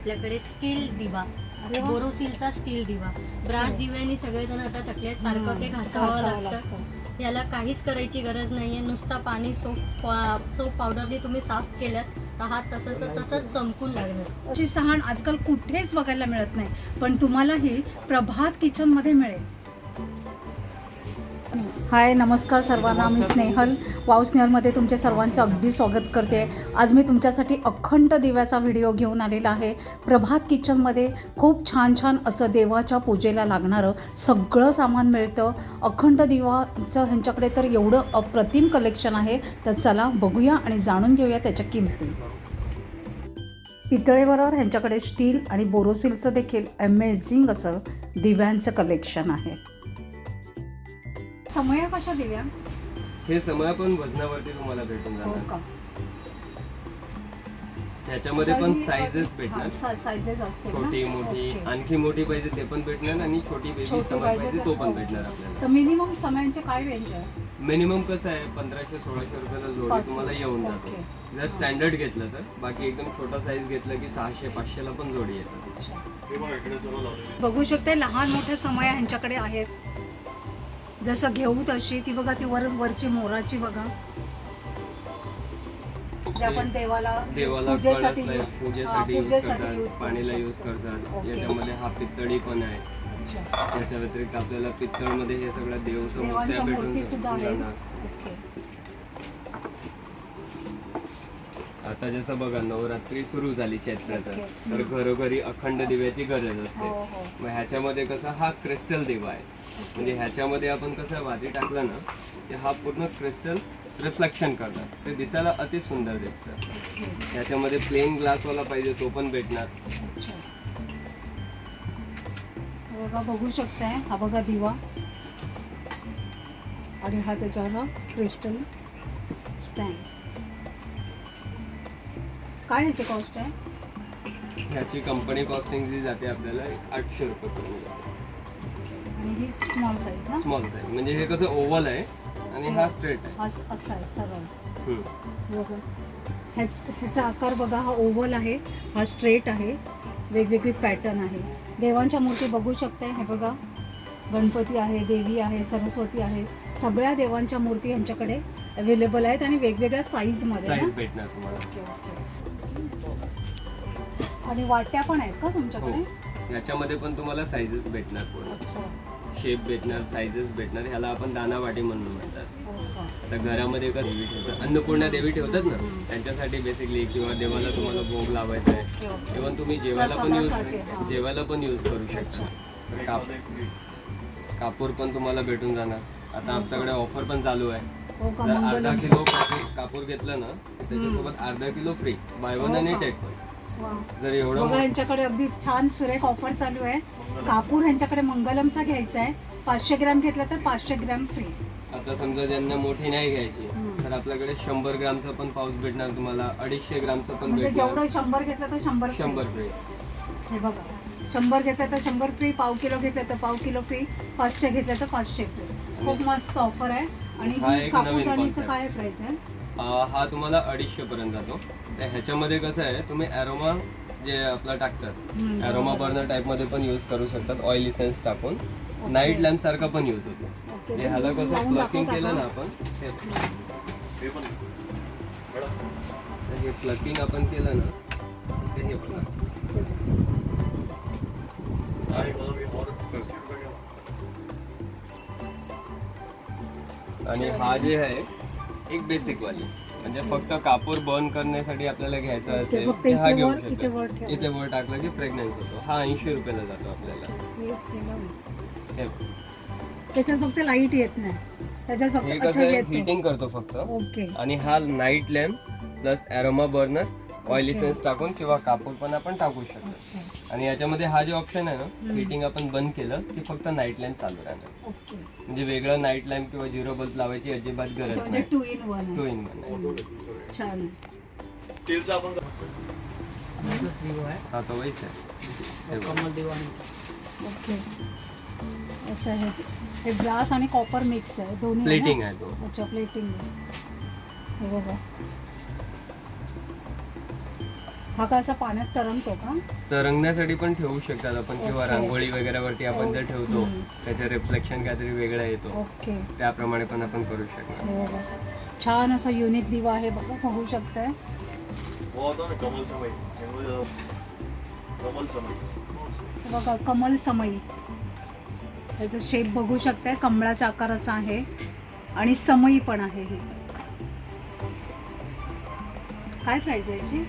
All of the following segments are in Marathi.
आपल्याकडे स्टील दिवा. बोरोसिलचा स्टील दिवा. ब्रास दिव्याने सगळेजण आता थकले सारखं ते घासावं लागतं. याला काहीच करायची गरज नाहीये. नुसता पाणी सोप सोप पावडरने तुम्ही साफ केलं तर हा तसंच तसंच चमकून लागणार अशी सहाण आजकाल कुठेच बघायला मिळत नाही. पण तुम्हाला ही प्रभात किचनमध्ये मिळेल. हाय नमस्कार सर्वांना. मी स्नेहल. वाव स्नेहलमध्ये तुमचे सर्वांचं अगदी स्वागत करते. आज मी तुमच्यासाठी अखंड दिव्याचा व्हिडिओ घेऊन आलेला आहे. प्रभात किचनमध्ये खूप छान छान असं देवाच्या पूजेला लागणारं सगळं सामान मिळतं. अखंड दिवाचं ह्यांच्याकडे तर एवढं अप्रतिम कलेक्शन आहे तर चला बघूया आणि जाणून घेऊया त्याच्या किमती. पितळेबरोबर ह्यांच्याकडे स्टील आणि बोरोसिलचं देखील अमेझिंग असं दिव्यांचं कलेक्शन आहे. समय कशा दिव्या हे समय पण वजनावरती तुम्हाला भेटून हो जाणार का? त्याच्यामध्ये पण साईजेस भेटणार. ना? छोटी मोठी. आणखी मोठी पाहिजे ते पण भेटणार आणि छोटी बेबी छोटी पाहिजे पाहिजे तर- तो पण ओके. भेटणार आपल्याला. तर मिनिमम समयांचे काय रेंज आहे? मिनिमम कसं आहे? पंधराशे सोळाशे रुपयाला जोडी. तुम्हाला येऊन. जातो. जर स्टँडर्ड घेतलं तर. बाकी एकदम छोटा साईज घेतलं की सहाशे पाचशेला पण जोडी येतात. बघू शकते लहान मोठे समय ह्यांच्याकडे आहेत. जसं घेऊ तशी ती बघा ती वर वरची मोराची बघा जे आपण देवाला देवाला पूजेसाठी कळसला use- पूजेसाठी हा, यूज पूजेसाठी करतात use करू पाणीला शकतो. यूज करतात ओके. याच्यामध्ये हा पित्तळी पण आहे अच्छा. याच्या व्यतिरिक्त आपल्याला पित्तळमध्ये हे सगळं देवांच्या मूर्त्या भेटून मूर्ती सुद्धा आहेत जाणार ओके. आता जसं बघा नवरात्री सुरू झाली चैत्राचं. तर घरोघरी अखंड दिव्याची गरज हो असते हो मग ह्याच्यामध्ये कसं हा क्रिस्टल दिवा आहे म्हणजे ह्याच्यामध्ये आपण कसं वाती टाकलं ना की हा पूर्ण क्रिस्टल रिफ्लेक्शन करतात. ते दिसायला अति सुंदर दिसतं. ओके. ह्याच्यामध्ये प्लेन ग्लासवाला पाहिजे तो पण भेटणार. बघा बघू शकताय. हा बघा दिवा. आणि हा त्याच्यावर हा क्रिस्टल स्टँड काय ह्याची कॉस्ट आहे? ह्याची कंपनी कॉस्टिंग जी जाते आपल्याला आठशे रुपये पर्यंत ही स्मॉल साईज ना स्मॉल साईज म्हणजे हे कसं ओव्हल आहे आणि हा स्ट्रेट आहे. हा स- असा आहे सरळ. बघा. ह्याच ह्याचा आकार बघा हा ओव्हल आहे हा स्ट्रेट आहे वेगवेगळी पॅटर्न आहे. देवांच्या मूर्ती बघू शकताय हे बघा. गणपती आहे देवी आहे सरस्वती आहे. सगळ्या देवांच्या मूर्ती ह्यांच्याकडे अवेलेबल आहेत आणि वेगवेगळ्या साईजमध्ये साईज ओके ओके. आणि वाट्या पण आहेत का हो. तुमच्याकडे याच्यामध्ये पण तुम्हाला साईजेस भेटणार पूर्ण. शेप भेटणार साईजेस भेटणार ह्याला आपण दाना वाटी म्हणून म्हणतात. हो का आता घरामध्ये का देवी ठेवतात अन्नपूर्णा देवी ठेवतात ना त्यांच्यासाठी बेसिकली किंवा देवाला तुम्हाला भोग लावायचा आहे इव्हन तुम्ही जेवायला पण यूज हां. जेवायला पण यूज करू शकता. काप कापूर पण तुम्हाला भेटून जाणार. आता आमच्याकडे ऑफर पण चालू आहे. हो जर अर्धा किलो कापूर- घेतलं ना त्याच्यासोबत अर्धा किलो फ्री बाय वन हो आणि? टेक वा. जर एवढं बघा यांच्याकडे अगदी छान सुरेख ऑफर चालू आहे. कापूर यांच्याकडे मंगलमचा घ्यायचा आहे. पाचशे ग्रॅम घेतला तर पाचशे ग्रॅम फ्री आता समजा ज्यांना मोठी नाही घ्यायची. तर आपल्याकडे शंभर ग्रामचं पण पाऊस भेटणार तुम्हाला अडीचशे ग्रामचं पण म्हणजे जेवढं शंभर घेतलं तर शंभर. शंभर फ्री हे बघा शंभर घेतलं तर शंभर फ्री पाव किलो घेतलं तर पाव किलो फ्री पाचशे घेतलं तर पाचशे फ्री खूप मस्त ऑफर आहे. आणि. काय प्राइस आहे? हा तुम्हाला अडीचशे पर्यंत जातो. तर ह्याच्यामध्ये कसं आहे तुम्ही अरोमा जे आपलं टाकतात अरोमा बर्नर टाईपमध्ये पण यूज करू शकतात ऑइल इसेन्स टाकून. नाईट लॅम्प सारखा पण यूज होतो. ह्याला कसं प्लकिंग केलं? ना आपण हे. हे प्लकिंग आपण केलं ना ते हे बघा. आणि हा जे आहे एक बेसिक वाली म्हणजे फक्त कापूर बर्न करण्यासाठी आपल्याला घ्यायचा असेल फक्त हा इथे घेऊ वर- इथे वर शकतो ठेवायचं. इथे वर टाकला की फ्रेग्रन्स होतो. हा ऐंशी रुपयाला जातो आपल्याला. हे केलं. हे. त्याच्यात फक्त लाइट येत नाही. त्याच्यात हे फक्त कसं अच्छा आहे? येतो. हिटिंग करतो फक्त. ओके. आणि हा night lamp plus aroma burner oil essence टाकून किंवा कापूर पण आपण टाकू शकतो. आणि याच्यामध्ये हा जो ऑप्शन आहे ना हिटिंग आपण बंद केलं की फक्त नाईट लॅम्प चालू राहणार ओके म्हणजे वेगळं नाईट लॅम्प किंवा झिरो बल्ब लावायची अजिबात गरज म्हणजे नाही. टू इन वन टू आहे इन वन छान हा तो वैच आहे. अच्छा हे हे ग्लास आणि कॉपर मिक्स आहे. दोन्ही आहे? प्लेटिंग आहे तो. अच्छा प्लेटिंग हे बघा. हा काय असा पाण्यात तरंगतो का? तर रंगण्यासाठी पण ठेवू शकतात आपण किंवा. रांगोळी वगैरे वरती आपण जर ठेवतो हम्म. त्याचं रिफ्लेक्शन काहीतरी वेगळा येतो. ओके. त्याप्रमाणे पण आपण करू शकणार. हे बघा. छान असा युनिक दिवा आहे बघा बघू शकताय. वो होता ना कमल समय वो कमल समय हे बघा कमल समई. त्याचं शेप बघू शकताय कमळाच्या आकाराचा आहे. आणि समई पण आहे ही. काय प्राईज आहे याची?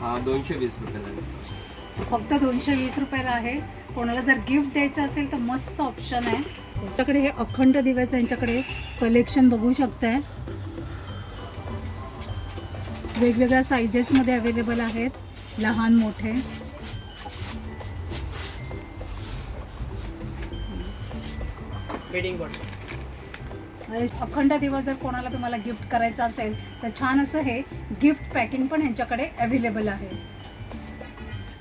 हा दोनशे वीस रुपये झाले फक्त दोनशे वीस रुपयाला आहे. कोणाला जर गिफ्ट द्यायचं असेल तर मस्त ऑप्शन आहे. तुमच्याकडे हे अखंड दिव्याचं यांच्याकडे कलेक्शन बघू शकताय. वेगवेगळ्या सायझेसमध्ये अवेलेबल आहेत. लहान मोठे. आणि म्हणजे अखंड दिवस जर कोणाला तुम्हाला गिफ्ट करायचं असेल तर छान असं हे गिफ्ट पॅकिंग पण ह्यांच्याकडे अवेलेबल आहे.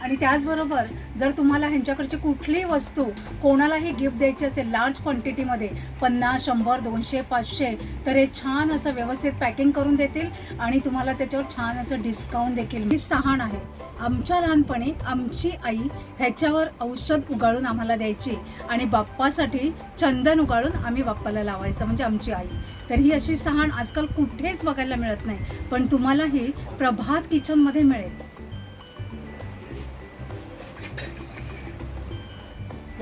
आणि त्याचबरोबर जर तुम्हाला ह्यांच्याकडची कुठलीही वस्तू कोणालाही गिफ्ट द्यायची असेल लार्ज क्वांटिटीमध्ये पन्नास शंभर दोनशे पाचशे तर हे छान असं व्यवस्थित पॅकिंग करून देतील आणि तुम्हाला त्याच्यावर छान असं डिस्काउंट देखील. ही सहाण आहे. आमच्या लहानपणी आमची आई ह्याच्यावर औषध उगाळून आम्हाला द्यायची आणि बाप्पासाठी चंदन उगाळून आम्ही बाप्पाला लावायचं म्हणजे आमची आई. तर ही अशी सहाण आजकाल कुठेच बघायला मिळत नाही. पण तुम्हाला ही प्रभात किचनमध्ये मिळेल.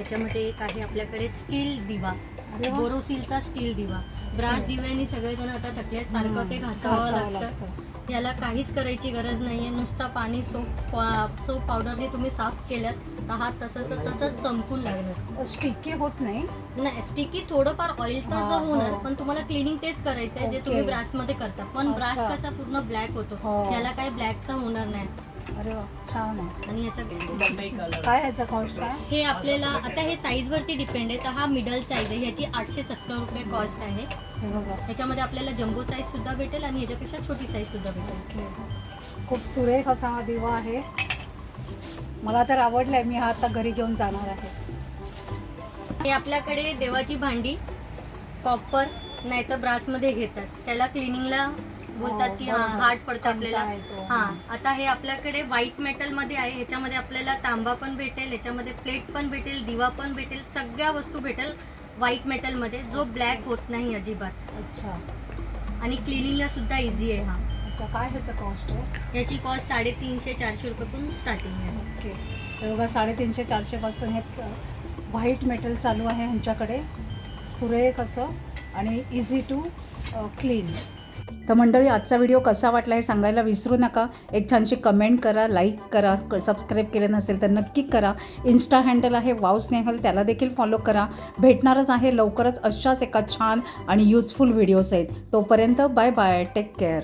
त्याच्यामध्ये एक आहे आपल्याकडे स्टील दिवा. बोरोसिलचा स्टील दिवा. ब्रास दिव्यानी सगळेजण आता थकल्यात सारखं ते घासावं लागतं. याला काहीच करायची गरज नाहीये. नुसता पाणी सोप सोप पावडरने तुम्ही साफ केल्यात तर हा तसंच तसंच चमकून लागणार. स्टिकी होत नाही? नाही स्टिकी थोडंफार ऑइल तर तर होणार. पण तुम्हाला क्लिनिंग तेच करायचं आहे जे. तुम्ही ब्रासमध्ये करता. पण ब्रास. कसा पूर्ण ब्लॅक होतो. हो. याला काही ब्लॅक तर होणार नाही. अरे वा छान आहे. आणि याचा काय ह्याचा कॉस्ट काय हे आपल्याला आता हे साईज वरती डिपेंड आहे तर हा मिडल साईज आहे. ह्याची आठशे सत्तर रुपये कॉस्ट आहे. हे बघा. ह्याच्यामध्ये आपल्याला जम्बो साईज सुद्धा भेटेल आणि ह्याच्यापेक्षा छोटी साईज सुद्धा भेटेल. ओके. खूप सुरेख असा हा दिवा आहे. मला तर आवडलाय मी हा आता घरी घेऊन जाणार आहे. हे आपल्याकडे देवाची भांडी कॉपर नाही तर ब्रासमध्ये घेतात. त्याला क्लिनिंगला बोलतात की हा बरोबर. हार्ड पडतं आपल्याला. कंटाळा येतो. हा आता हे आपल्याकडे व्हाईट मेटलमध्ये आहे ह्याच्यामध्ये आपल्याला तांबा पण भेटेल ह्याच्यामध्ये प्लेट पण भेटेल दिवा पण भेटेल सगळ्या वस्तू भेटेल व्हाईट मेटलमध्ये जो ब्लॅक होत नाही अजिबात. अच्छा. आणि क्लिनिंगला सुद्धा इझी आहे हा. अच्छा काय ह्याचं कॉस्ट आहे? याची कॉस्ट साडेतीनशे चारशे रुपयापासून स्टार्टिंग आहे. ओके. तर बघा साडेतीनशे चारशेपासून हे व्हाईट मेटल चालू आहे ह्यांच्याकडे. सुरेख असं आणि इझी टू क्लीन तर मंडळी आजचा व्हिडिओ कसा वाटला हे सांगायला विसरू नका. एक छानशी कमेंट करा लाईक करा क सबस्क्राईब केलं नसेल तर नक्की करा. इन्स्टा हँडल आहे वाव स्नेहल त्याला देखील फॉलो करा. भेटणारच आहे लवकरच अशाच एका छान आणि युजफुल व्हिडिओज आहेत. तोपर्यंत बाय बाय टेक केअर